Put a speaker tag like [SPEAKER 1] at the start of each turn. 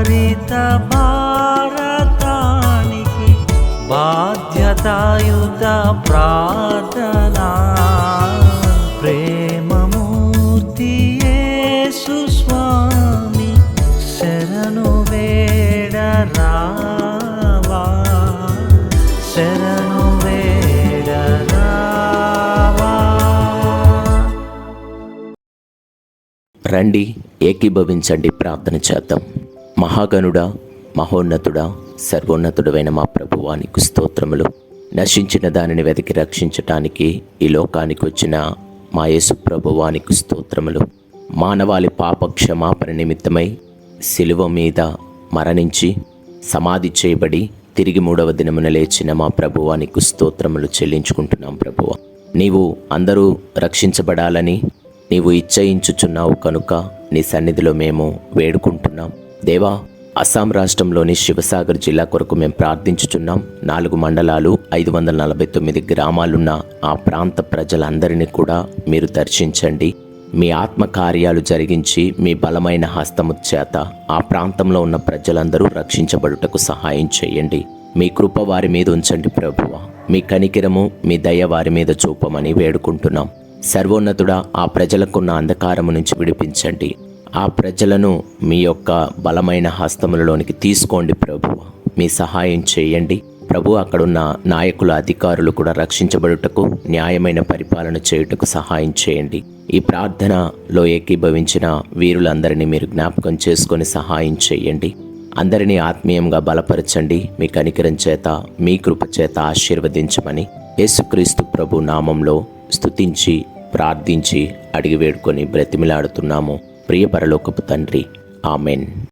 [SPEAKER 1] హరిత భారతానికి బాధ్యతాయుత ప్రార్థనా. ప్రేమమూర్తి సుస్వామి శరణు వేడ
[SPEAKER 2] రండి ఏకీభవించండి ప్రార్థన చేద్దాం. మహాగణుడా మహోన్నతుడా సర్వోన్నతుడైన మా ప్రభువానికి స్తోత్రములు. నశించిన దానిని వెతికి రక్షించటానికి ఈ లోకానికి వచ్చిన మా యేసు ప్రభువానికి స్తోత్రములు. మానవాళి పాప క్షమాపణ నిమిత్తమై శిలువ మీద మరణించి సమాధి చేయబడి తిరిగి మూడవ దినమున లేచిన మా ప్రభువానికి స్తోత్రములు చెల్లించుకుంటున్నాం ప్రభువ. నీవు అందరూ రక్షించబడాలని నీవు ఇచ్చయించుచున్నావు కనుక నీ సన్నిధిలో మేము వేడుకుంటున్నాం. దేవా అస్సాం రాష్ట్రంలోని శివసాగర్ జిల్లా కొరకు మేము ప్రార్థించుచున్నాం. నాలుగు మండలాలు ఐదు వందల నలభై తొమ్మిది గ్రామాలున్న ఆ ప్రాంత ప్రజలందరినీ కూడా మీరు దర్శించండి. మీ ఆత్మ కార్యాలు జరిగించి మీ బలమైన హస్తము చేత ఆ ప్రాంతంలో ఉన్న ప్రజలందరూ రక్షించబడుటకు సహాయం చేయండి. మీ కృప వారి మీద ఉంచండి ప్రభువ. మీ కనికిరము మీ దయ వారి మీద చూపమని వేడుకుంటున్నాం. సర్వోన్నతుడా ఆ ప్రజలకున్న అంధకారము నుంచి విడిపించండి. ఆ ప్రజలను మీ యొక్క బలమైన హస్తములలోనికి తీసుకోండి ప్రభు. మీ సహాయం చేయండి. ప్రభు అక్కడున్న నాయకుల అధికారులు కూడా రక్షించబడుటకు న్యాయమైన పరిపాలన చేయుటకు సహాయం చేయండి. ఈ ప్రార్థనలో ఏకీభవించిన వీరులందరినీ మీరు జ్ఞాపకం చేసుకొని సహాయం చేయండి. అందరినీ ఆత్మీయంగా బలపరచండి. మీ కనికరం చేత మీ కృప చేత ఆశీర్వదించమని యేసుక్రీస్తు ప్రభు నామంలో స్తుతించి ప్రార్థించి అడిగి వేడుకొని బ్రతిమిలాడుతున్నాము. ప్రియ పరలోకపు తండ్రి. ఆమెన్.